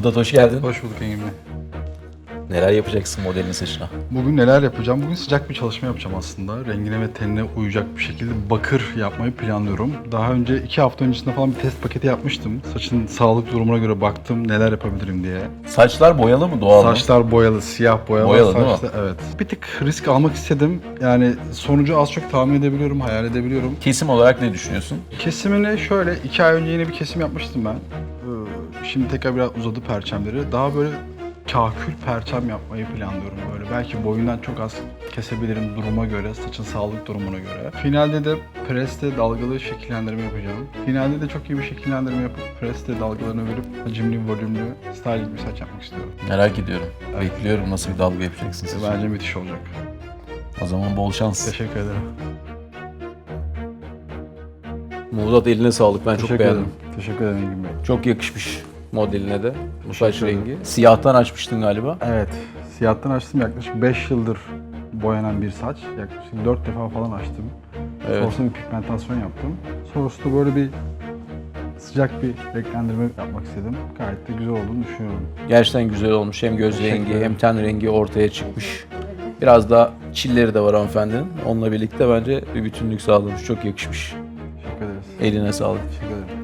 Mudat hoş geldin. Hoş bulduk Engin Bey. Neler yapacaksın modelin saçına? Bugün neler yapacağım? Bugün sıcak bir çalışma yapacağım aslında. Rengine ve tenine uyacak bir şekilde bakır yapmayı planlıyorum. Daha önce iki hafta öncesinde falan bir test paketi yapmıştım. Saçın sağlık durumuna göre baktım neler yapabilirim diye. Saçlar boyalı mı doğal mı? Saçlar boyalı, siyah boyalı. Boyalı değil mi? saçlar, Evet. Bir tık risk almak istedim. Yani sonucu az çok tahmin edebiliyorum, hayal edebiliyorum. Kesim olarak ne düşünüyorsun? Kesimini şöyle iki ay önce yine bir kesim yapmıştım ben. Şimdi tekrar biraz uzadı perçemleri. Daha böyle kahkül perçem yapmayı planlıyorum böyle. Belki boyundan çok az kesebilirim duruma göre, saçın sağlık durumuna göre. Finalde de preste dalgalı şekillendirme yapacağım. Finalde de çok iyi bir şekillendirme yapıp preste dalgalarını verip hacimli, volümlü, styling bir saç yapmak istiyorum. Merak ediyorum. Bekliyorum nasıl bir dalga yapacaksın saçına. Bence müthiş olacak. O zaman bol şans. Teşekkür ederim. Muğdat eline sağlık. Ben çok Teşekkür beğendim. ederim. Teşekkür ederim Engin Bey. Çok yakışmış modeline de. Bu saç ederim. rengi. Siyahtan açmıştın galiba. Evet. Siyahtan açtım yaklaşık 5 yıldır boyanan bir saç. Yaklaşık 4 defa falan açtım. Evet. Sonrasında bir pigmentasyon yaptım. Sonrasında böyle bir sıcak bir renklendirme yapmak istedim. Gayet de güzel olduğunu düşünüyorum. Gerçekten güzel olmuş. Hem göz Teşekkür rengi ederim. hem ten rengi ortaya çıkmış. Biraz da çilleri de var hanımefendinin. Onunla birlikte bence bir bütünlük sağlamış. Çok yakışmış. Teşekkür ederiz. Eline sağlık. Teşekkür